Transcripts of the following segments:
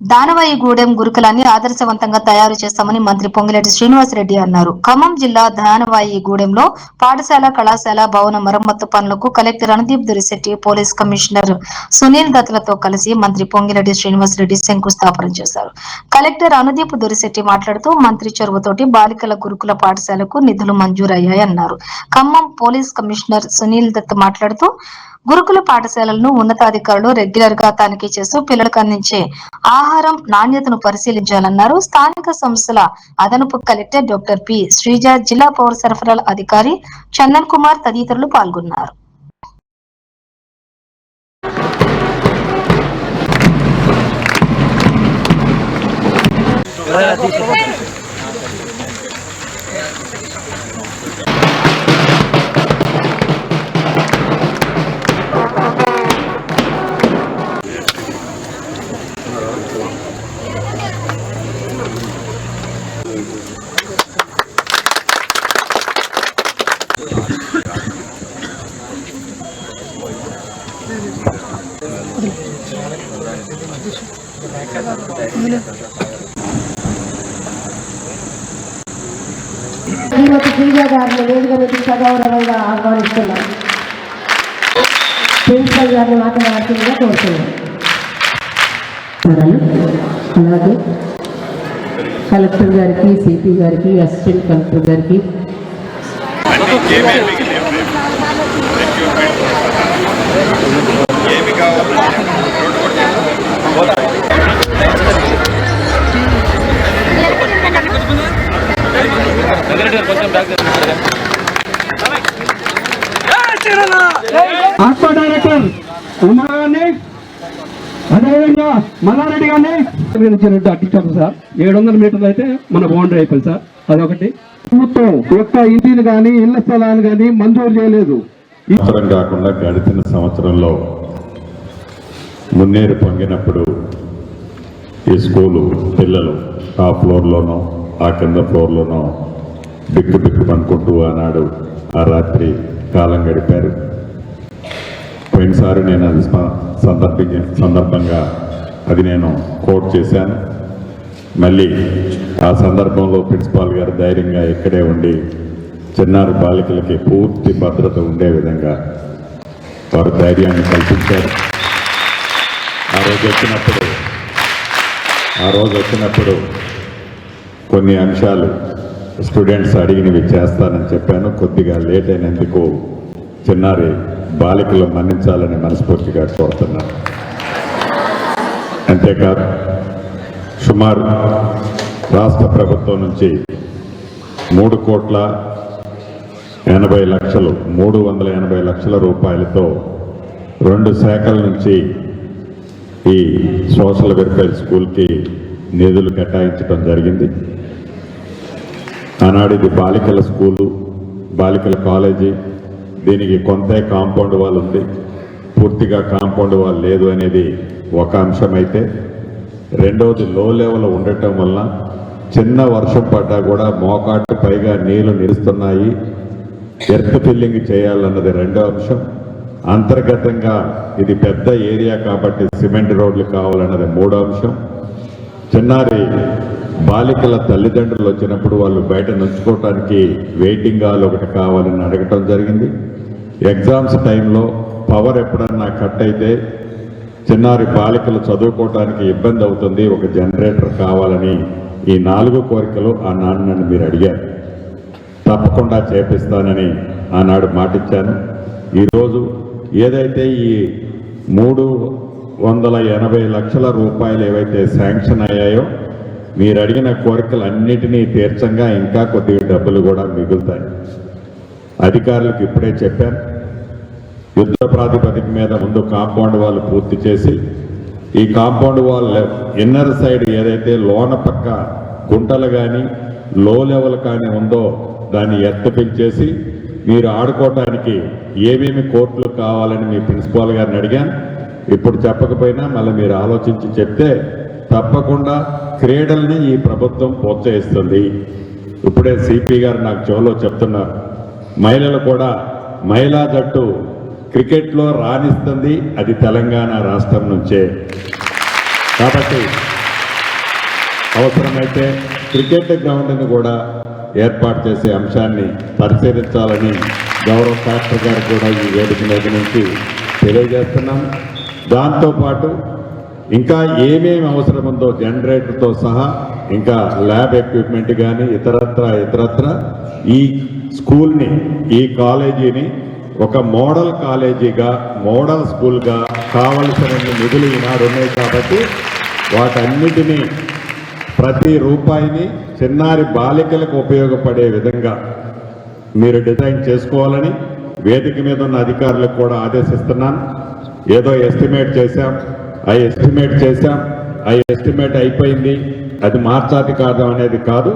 దానవాయిగూడెం గురుకులాన్ని ఆదర్శవంతంగా తయారు చేస్తామని మంత్రి పొంగిరెడ్డి శ్రీనివాసరెడ్డి అన్నారు. ఖమ్మం జిల్లా దానవాయిగూడెంలో పాఠశాల కళాశాల భవన మరమ్మత్తు పనులకు collector Randeep Durishetti police commissioner Sunil దత్లతో కలిసి మంత్రి పొంగిరెడ్డి శ్రీనివాసరెడ్డి శంకుస్థాపన చేశారు. కలెక్టర్ అనుదీప్ దురిశెట్టి మాట్లాడుతూ మంత్రి చొరవతోటి బాలికల గురుకుల పాఠశాలకు నిధులు మంజూరయ్యాయన్నారు. ఖమ్మం పోలీస్ కమిషనర్ సునీల్ దత్ మాట్లాడుతూ గురుకుల పాఠశాలలను ఉన్నతాధికారులు రెగ్యులర్గా తనిఖీ చేస్తూ పిల్లలకు అందించే ఆహారం నాణ్యతను పరిశీలించాలన్నారు. స్థానిక సంస్థల అదనపు కలెక్టర్ డాక్టర్ పి. శ్రీజ జిల్లా పౌర సరఫరాల అధికారి చందన్ కుమార్ తదితరులు పాల్గొన్నారు. శ్రీమతి శ్రీజ గారిని వేదిక మీద సగౌరవంగా ఆహ్వానిస్తున్నాం ప్రిన్సిపల్ గారిని మాట్లాడాల్సిందిగా కోరుతున్నాం అలాగే కలెక్టర్ గారికి సిపి గారికి అసిస్టెంట్ కలెక్టర్ గారికి ఆత్మ డైరెక్టర్ ఉమా గారిని అదేవిధంగా మల్లారెడ్డి గారిని ఇచ్చినట్టు సార్. ఏడు వందల మీటర్లు అయితే మన బౌండరీ అయిపోయింది సార్. అదొకటి. ప్రభుత్వం యొక్క ఇంటిని కానీ ఇళ్ళ స్థలాన్ని కానీ మంజూరు చేయలేదు. సంవత్సరం కాకుండా గడిచిన సంవత్సరంలో మున్నేరు పొంగినప్పుడు ఈ స్కూలు పిల్లలు ఆ ఫ్లోర్లోనో ఆ కింద ఫ్లోర్లోనో బిక్కు బిక్కు పనుకుంటూ ఆనాడు ఆ రాత్రి కాలం గడిపారు. పోయినసారి నేను అది స్మ- సందర్భంగా అది నేను కోట్ చేశాను. మళ్ళీ ఆ సందర్భంలో ప్రిన్సిపాల్ గారు ధైర్యంగా ఇక్కడే ఉండి చిన్నారి బాలికలకి పూర్తి భద్రత ఉండే విధంగా వారు ధైర్యాన్ని కల్పించారు. ఆ రోజు వచ్చినప్పుడు ఆ రోజు వచ్చినప్పుడు కొన్ని అంశాలు స్టూడెంట్స్ అడిగినవి చేస్తానని చెప్పాను. కొద్దిగా లేట్ అయినందుకు చిన్నారి బాలికలు మన్నించాలని మనస్ఫూర్తిగా కోరుతున్నాను. అంతేకాదు సుమారు రాష్ట్ర ప్రభుత్వం నుంచి మూడు కోట్ల ఎనభై లక్షలు మూడు వందల ఎనభై లక్షల రూపాయలతో రెండు శాఖల నుంచి ఈ సోషల్ వెల్ఫేర్ స్కూల్కి నిధులు కేటాయించడం జరిగింది. ఆనాడు ఇది బాలికల స్కూలు బాలికల కాలేజీ. దీనికి కొంతే కాంపౌండ్ వాల్ ఉంది. పూర్తిగా కాంపౌండ్ వాల్ లేదు అనేది ఒక అంశమైతే రెండవది లో లెవెల్ ఉండటం వల్ల చిన్న వర్షం పడ్డా కూడా మోకాటు పైగా నీళ్ళు నిలుస్తున్నాయి. ఎర్త్ ఫిల్లింగ్ చేయాలన్నది రెండో అంశం. అంతర్గతంగా ఇది పెద్ద ఏరియా కాబట్టి సిమెంట్ రోడ్లు కావాలన్నది మూడో అంశం. చిన్నారి బాలికల తల్లిదండ్రులు వచ్చినప్పుడు వాళ్ళు బయట నుంచుకోవటానికి వెయిటింగ్ హాల్ ఒకటి కావాలని అడగటం జరిగింది. ఎగ్జామ్స్ టైంలో పవర్ ఎప్పుడన్నా కట్ అయితే చిన్నారి బాలికలు చదువుకోవటానికి ఇబ్బంది అవుతుంది ఒక జనరేటర్ కావాలని ఈ నాలుగు కోరికలు ఆ నాన్నని మీరు అడిగారు. తప్పకుండా చేపిస్తానని ఆనాడు మాటిచ్చాను. ఈరోజు ఏదైతే ఈ మూడు వందల ఎనభై లక్షల రూపాయలు ఏవైతే శాంక్షన్ అయ్యాయో మీరు అడిగిన కోరికలన్నిటినీ తీర్చంగా ఇంకా కొద్దిగా డబ్బులు కూడా మిగులుతాయి. అధికారులకు ఇప్పుడే చెప్పాను. యుద్ధ ప్రాతిపదిక మీద ముందు కాంపౌండ్ వాల్ పూర్తి చేసి ఈ కాంపౌండ్ వాల్ ఇన్నర్ సైడ్ ఏదైతే లోన పక్క గుంటలు కానీ లో లెవెల్ కానీ ఉందో దాన్ని ఎత్తపించేసి మీరు ఆడుకోవటానికి ఏమేమి కోర్టులు కావాలని మీ ప్రిన్సిపాల్ గారిని అడిగాను. ఇప్పుడు చెప్పకపోయినా మళ్ళీ మీరు ఆలోచించి చెప్తే తప్పకుండా క్రీడల్ని ఈ ప్రభుత్వం ప్రోత్సహిస్తుంది. ఇప్పుడే సిపి గారు నాకు చెవులో చెప్తున్నారు. మహిళలు కూడా మహిళా జట్టు క్రికెట్లో రాణిస్తుంది అది తెలంగాణ రాష్ట్రం నుంచే. కాబట్టి అవసరమైతే క్రికెట్ గ్రౌండ్ని కూడా ఏర్పాటు చేసే అంశాన్ని పరిశీలించాలని గౌరవ కలెక్టర్ గారు కూడా ఈ వేదిక మీద నుంచి తెలియజేస్తున్నాం. దాంతోపాటు ఇంకా ఏమేమి అవసరం ఉందో జనరేటర్తో సహా ఇంకా ల్యాబ్ ఎక్విప్మెంట్ కానీ ఇతరత్ర ఇతరత్ర ఈ స్కూల్ని ఈ కాలేజీని ఒక మోడల్ కాలేజీగా మోడల్ స్కూల్గా కావలసిన నిధులు ఈనాడు ఉన్నాయి కాబట్టి వాటన్నిటినీ ప్రతి రూపాయిని చిన్నారి బాలికలకు ఉపయోగపడే విధంగా మీరు డిజైన్ చేసుకోవాలని వేదిక మీద ఉన్న అధికారులకు కూడా ఆదేశిస్తున్నాను. ఏదో ఎస్టిమేట్ చేశాం ఆ ఎస్టిమేట్ చేశాం ఆ ఎస్టిమేట్ అయిపోయింది. అది మార్చాది కాదు అనేది కాదు.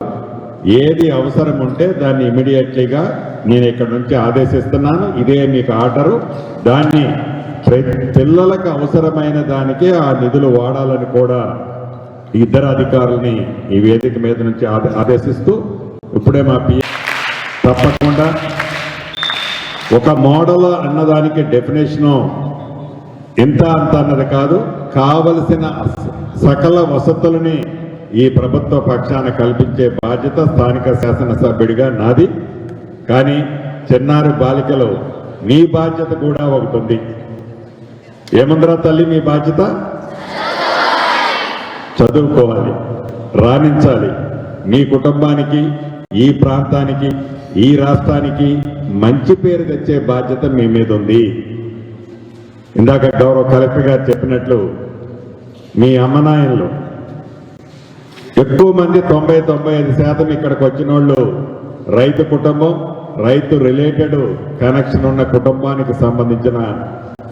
ఏది అవసరం ఉంటే దాన్ని ఇమీడియట్లీగా నేను ఇక్కడ నుంచి ఆదేశిస్తున్నాను. ఇదే మీకు ఆర్డరు. దాన్ని పిల్లలకు అవసరమైన దానికే ఆ నిధులు వాడాలని కూడా ఇద్దరు అధికారుల్ని ఈ వేదిక మీద నుంచి ఆదేశిస్తూ ఇప్పుడే మా పి తప్పకుండా ఒక మోడల్ అన్నదానికి డెఫినేషను ఇంత అంత అన్నది కాదు. కావలసిన సకల వసతులని ఈ ప్రభుత్వ పక్షాన కల్పించే బాధ్యత స్థానిక శాసనసభ్యుడిగా నాది. కానీ చిన్నారి బాలికలు మీ బాధ్యత కూడా ఒకటి ఉంది. ఏముందిరా తల్లి మీ బాధ్యత? చదువుకోవాలి రాణించాలి. మీ కుటుంబానికి ఈ ప్రాంతానికి ఈ రాష్ట్రానికి మంచి పేరు తెచ్చే బాధ్యత మీ మీద ఉంది. ఇందాక గౌరవ కలెక్టర్ గారు చెప్పినట్లు మీ అమ్మనాయనలు ఎక్కువ మంది తొంభై తొంభై ఐదు శాతం ఇక్కడికి వచ్చిన వాళ్ళు రైతు కుటుంబం రైతు రిలేటెడ్ కనెక్షన్ ఉన్న కుటుంబానికి సంబంధించిన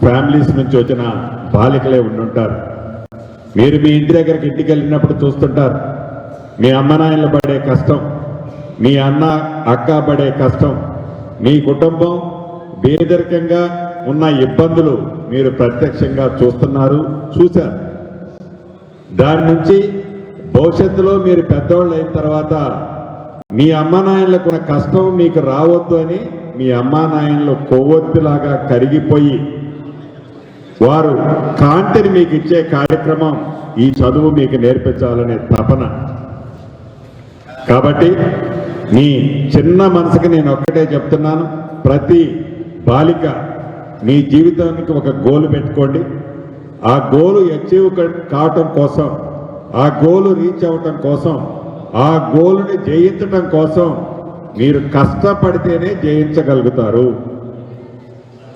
ఫ్యామిలీస్ నుంచి వచ్చిన బాలికలే ఉండుంటారు. మీరు మీ ఇంటి దగ్గరికి ఇంటికి వెళ్ళినప్పుడు చూస్తుంటారు. మీ అమ్మ నాయనలు పడే కష్టం మీ అన్న అక్క పడే కష్టం మీ కుటుంబం బేదరికంగా ఉన్న ఇబ్బందులు మీరు ప్రత్యక్షంగా చూస్తున్నారు చూశారు. దాని నుంచి భవిష్యత్తులో మీరు పెద్దవాళ్ళు అయిన తర్వాత మీ అమ్మ నాయనలకు ఉన్న కష్టం మీకు రావద్దు అని మీ అమ్మా నాయనలు కొవ్వొత్తిలాగా కరిగిపోయి వారు కాంతిని మీకు ఇచ్చే కార్యక్రమం ఈ చదువు మీకు నేర్పించాలనే తపన. కాబట్టి మీ చిన్న మనసుకి నేను ఒక్కటే చెప్తున్నాను. ప్రతి బాలిక మీ జీవితానికి ఒక గోలు పెట్టుకోండి. ఆ గోలు అచీవ్ కావటం కోసం ఆ గోలు రీచ్ అవ్వటం కోసం ఆ గోలుని జయించటం కోసం మీరు కష్టపడితేనే జయించగలుగుతారు.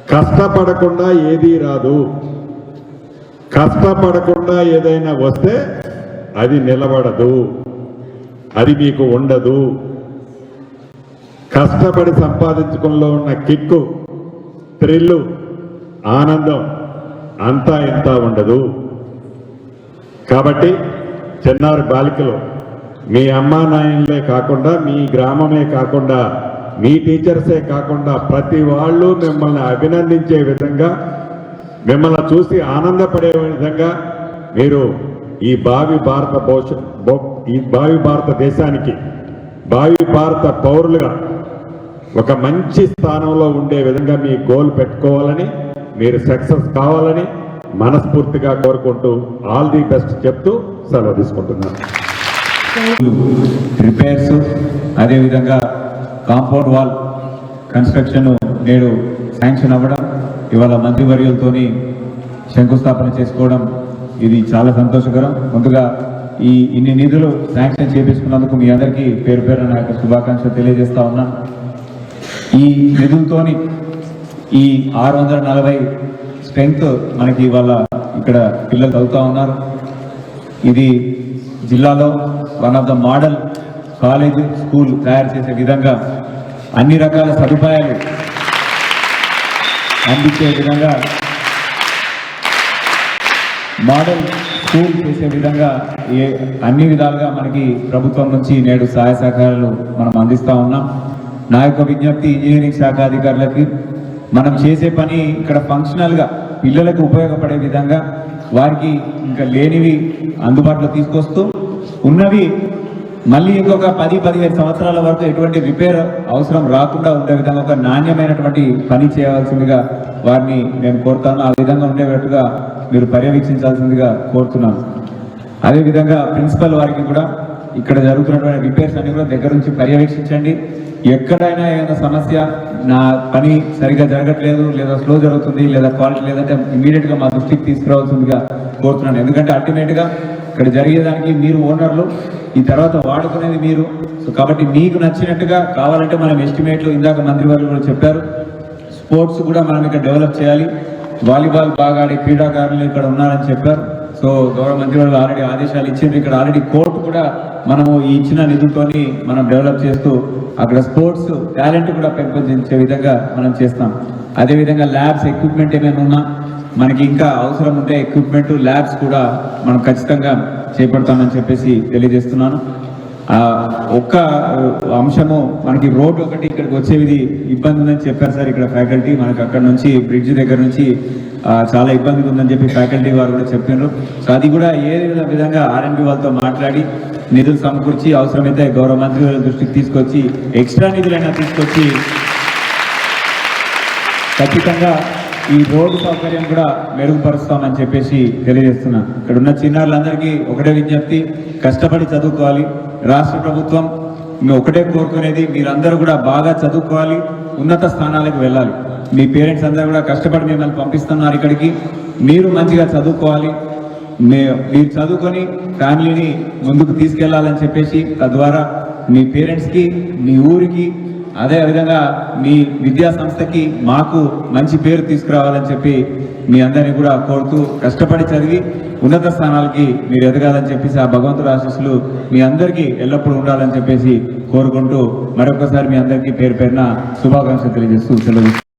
కష్టపడకుండా ఏదీ రాదు. కష్టపడకుండా ఏదైనా వస్తే అది నిలబడదు. అది మీకు ఉండదు. కష్టపడి సంపాదించుకుల్లో ఉన్న కిక్కు థ్రిల్లు ఆనందం అంతా ఇంత ఉండదు. కాబట్టి చిన్నారి బాలికలు. మీ అమ్మా నాయనలే కాకుండా మీ గ్రామమే కాకుండా మీ టీచర్సే కాకుండా ప్రతి వాళ్ళు మిమ్మల్ని అభినందించే విధంగా మిమ్మల్ని చూసి ఆనందపడే విధంగా మీరు ఈ భావి భారత భవిష్యత్ ఈ భావి భారతదేశానికి భావి భారత పౌరులుగా ఒక మంచి స్థానంలో ఉండే విధంగా మీ గోల్ పెట్టుకోవాలని మీరు సక్సెస్ కావాలని మనస్ఫూర్తిగా కోరుకుంటూ ఆల్ ది బెస్ట్ చెప్తూ సెలవు తీసుకుంటున్నాను రిపేర్స్ అదేవిధంగా కాంపౌండ్ వాల్ కన్స్ట్రక్షన్ నేడు శాంక్షన్ అవ్వడం ఇవాళ మంత్రివర్యులతోని శంకుస్థాపన చేసుకోవడం ఇది చాలా సంతోషకరం. ముందుగా ఈ ఇన్ని నిధులు శాంక్షన్ చేపించుకున్నందుకు మీ అందరికీ పేరు పేరు నా యొక్క శుభాకాంక్షలు తెలియజేస్తా ఉన్నాను ఈ నిధులతోని ఈ ఆరు వందల నలభై స్ట్రెంగ్త్ మనకి ఇవాళ ఇక్కడ పిల్లలు చదువుతూ ఉన్నారు. ఇది జిల్లాలో one of the model college school తయారు చేసే విధంగా అన్ని రకాల సదుపాయాలు అందించే విధంగా మోడల్ స్కూల్ చేసే విధంగా ఏ అన్ని విధాలుగా మనకి ప్రభుత్వం నుంచి నేడు సహాయ సహకారాలు మనం అందిస్తూ ఉన్నాం. నా యొక్క విజ్ఞప్తి ఇంజనీరింగ్ శాఖ అధికారులకి మనం చేసే పని ఇక్కడ ఫంక్షనల్గా పిల్లలకు ఉపయోగపడే విధంగా వారికి ఇంకా లేనివి అందుబాటులో తీసుకొస్తూ ఉన్నవి మళ్ళీ ఇంకొక పది పదిహేను సంవత్సరాల వరకు ఎటువంటి రిపేర్ అవసరం రాకుండా ఉండే విధంగా ఒక నాణ్యమైనటువంటి పని చేయవలసిందిగా వారిని మేము కోరుతాను. ఆ విధంగా ఉండేటట్టుగా మీరు పర్యవేక్షించాల్సిందిగా కోరుతున్నాను. అదేవిధంగా ప్రిన్సిపల్ వారికి కూడా ఇక్కడ జరుగుతున్నటువంటి రిపేర్స్ అన్ని కూడా దగ్గర నుంచి పర్యవేక్షించండి. ఎక్కడైనా ఏదైనా సమస్య నా పని సరిగ్గా జరగట్లేదు లేదా స్లో జరుగుతుంది లేదా క్వాలిటీ లేదంటే ఇమీడియట్గా మా దృష్టికి తీసుకురావాల్సిందిగా కోరుతున్నాను. ఎందుకంటే అల్టిమేట్గా ఇక్కడ జరిగేదానికి మీరు ఓనర్లు ఈ తర్వాత వాడుకునేది మీరు. సో కాబట్టి మీకు నచ్చినట్టుగా కావాలంటే మనం ఎస్టిమేట్లు ఇందాక మంత్రి వారు కూడా చెప్పారు స్పోర్ట్స్ కూడా మనం ఇక్కడ డెవలప్ చేయాలి. వాలీబాల్ బాగా ఆడే క్రీడాకారులు ఇక్కడ ఉన్నారని చెప్పారు. సో గౌరవ మంత్రి ఆల్రెడీ ఆదేశాలు ఇచ్చింది ఇక్కడ ఆల్రెడీ కోర్టు కూడా మనము ఈ ఇచ్చిన నిధులతోని మనం డెవలప్ చేస్తూ అక్కడ స్పోర్ట్స్ టాలెంట్ కూడా పెంపొందించే విధంగా మనం చేస్తాం. అదేవిధంగా ల్యాబ్స్ ఎక్విప్మెంట్ ఏమైనా ఉన్నా మనకి ఇంకా అవసరం ఉంటే ఎక్విప్మెంట్ ల్యాబ్స్ కూడా మనం ఖచ్చితంగా చేపడతామని చెప్పేసి తెలియజేస్తున్నాను. ఆ ఒక్క అంశము మనకి రోడ్ ఒకటి ఇక్కడికి వచ్చేది ఇబ్బంది ఉందని చెప్పారు సార్ ఇక్కడ ఫ్యాకల్టీ. మనకి అక్కడ నుంచి బ్రిడ్జ్ దగ్గర నుంచి చాలా ఇబ్బందిగా ఉందని చెప్పి ఫ్యాకల్టీ వారు కూడా చెప్పినారు. సో అది కూడా ఏ విధంగా ఆర్ఎంపీ వాళ్ళతో మాట్లాడి నిధులు సమకూర్చి అవసరమైతే గౌరవ మంత్రి దృష్టికి తీసుకొచ్చి ఎక్స్ట్రా నిధులైనా తీసుకొచ్చి ఖచ్చితంగా ఈ రోడ్డు సౌకర్యం కూడా మెరుగుపరుస్తామని చెప్పేసి తెలియజేస్తున్నా. ఇక్కడ ఉన్న చిన్నారులందరికీ ఒకటే విజ్ఞప్తి కష్టపడి చదువుకోవాలి. రాష్ట్ర ప్రభుత్వం మేము ఒకటే కోరుకునేది మీరందరూ కూడా బాగా చదువుకోవాలి ఉన్నత స్థానాలకు వెళ్ళాలి. మీ పేరెంట్స్ అందరూ కూడా కష్టపడి మిమ్మల్ని పంపిస్తున్నారు ఇక్కడికి. మీరు మంచిగా చదువుకోవాలి. మే- మీరు చదువుకొని ఫ్యామిలీని ముందుకు తీసుకెళ్ళాలని చెప్పేసి తద్వారా మీ పేరెంట్స్కి మీ ఊరికి అదే విధంగా మీ విద్యా సంస్థకి మాకు మంచి పేరు తీసుకురావాలని చెప్పి మీ అందరినీ కూడా కోరుతూ కష్టపడి చదివి ఉన్నత స్థానాలకి మీరు ఎదగాలని చెప్పేసి ఆ భగవంతుడు ఆశీస్సులు మీ అందరికీ ఎల్లప్పుడూ ఉండాలని చెప్పేసి కోరుకుంటూ మరొకసారి మీ అందరికీ పేరు పేరున శుభాకాంక్షలు తెలియజేస్తూ సెలవు